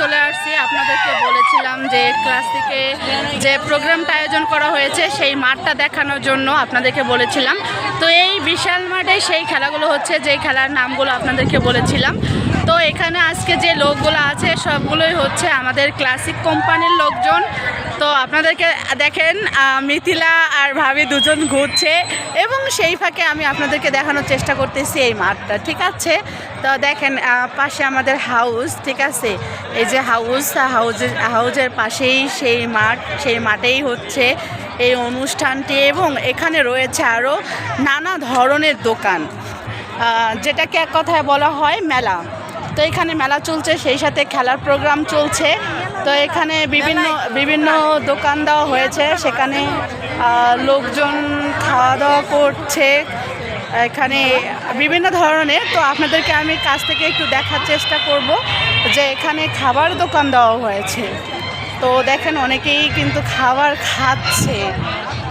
চলে আসছি। আপনাদেরকে বলেছিলাম যে ক্লাস থেকে যে প্রোগ্রামটা আয়োজন করা হয়েছে, সেই মাঠটা দেখানোর জন্য আপনাদেরকে বলেছিলাম। তো এই বিশাল মাঠে সেই খেলাগুলো হচ্ছে, যে খেলার নামগুলো আপনাদেরকে বলেছিলাম। তো এখানে আজকে যে লোকগুলো আছে, সবগুলোই হচ্ছে আমাদের ক্লাসিক কোম্পানির লোকজন। তো আপনাদেরকে দেখেন মিথিলা আর ভাবি দুজন ঘুরছে এবং সেই ফাঁকে আমি আপনাদেরকে দেখানোর চেষ্টা করতেছি এই মাঠটা, ঠিক আছে? তো দেখেন পাশে আমাদের হাউস ঠিক আছে? এই যে হাউস হাউজের হাউজের পাশেই সেই মাঠ, সেই মাঠেই হচ্ছে এই অনুষ্ঠানটি এবং এখানে রয়েছে আরও নানা ধরনের দোকান। যেটাকে এক কথায় বলা হয় মেলা। তো এখানে মেলা চলছে, সেই সাথে খেলার প্রোগ্রাম চলছে। তো এখানে বিভিন্ন বিভিন্ন দোকান দেওয়া হয়েছে, সেখানে লোকজন খাওয়া দাওয়া করছে। এখানে বিভিন্ন ধরনের, তো আপনাদেরকে আমি কাছ থেকে একটু দেখার চেষ্টা করব যে এখানে খাবার দোকান দেওয়া হয়েছে। তো দেখেন অনেকেই কিন্তু খাবার খাচ্ছে।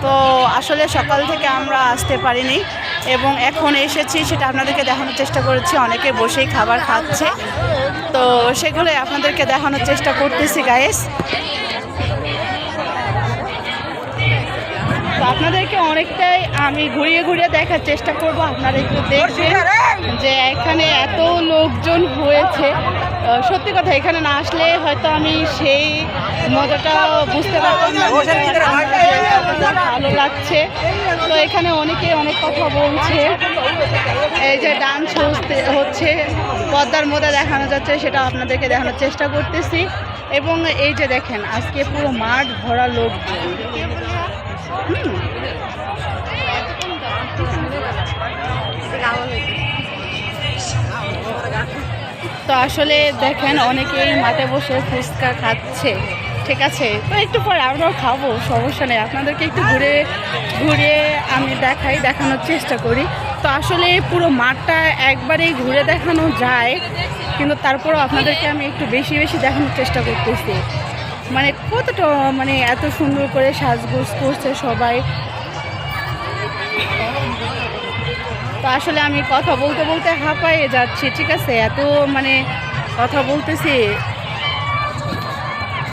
তো আসলে সকাল থেকে আমরা আসতে পারিনি। এবং এখন এসেছি সেটা আপনাদেরকে দেখানোর চেষ্টা করেছি। অনেকে বসেই খাবার খাচ্ছে। তো সেগুলোই আপনাদেরকে দেখানোর চেষ্টা করতেছি গায়েস আপনাদেরকে অনেকটাই আমি ঘুরিয়ে ঘুরিয়ে দেখার চেষ্টা করব। আপনারা একটু দেখবেন যে এখানে এত লোকজন হয়েছে। সত্যি কথা এখানে না আসলে হয়তো আমি সেই মজাটা বুঝতে পারতাম না। লাগছে তো এখানে অনেকে অনেক কথা বলছে। এই যে ডান্স হচ্ছে পদ্মার মধ্যে দেখানো যাচ্ছে, সেটা আপনাদেরকে দেখানোর চেষ্টা করতেছি। এবং এই যে দেখেন, আজকে পুরো মাঠ ভরা লোক তো আসলে দেখেন, অনেকেই মাঠে বসে ফুচকা খাচ্ছে। ঠিক আছে। তো একটু পরে আমরাও খাব, সমস্যা নেই। আপনাদেরকে একটু ঘুরে ঘুরে আমি দেখাই, দেখানোর চেষ্টা করি। তো আসলে পুরো মাঠটা একবারেই ঘুরে দেখানো যায়, কিন্তু তারপরেও আপনাদেরকে আমি একটু বেশি বেশি দেখানোর চেষ্টা করতেছি। মানে কতটা মানে এত সুন্দর করে সাজগোজ করছে সবাই। তো আসলে আমি কথা বলতে বলতে হাঁপায়ে যাচ্ছি, ঠিক আছে? এত মানে কথা বলতেছি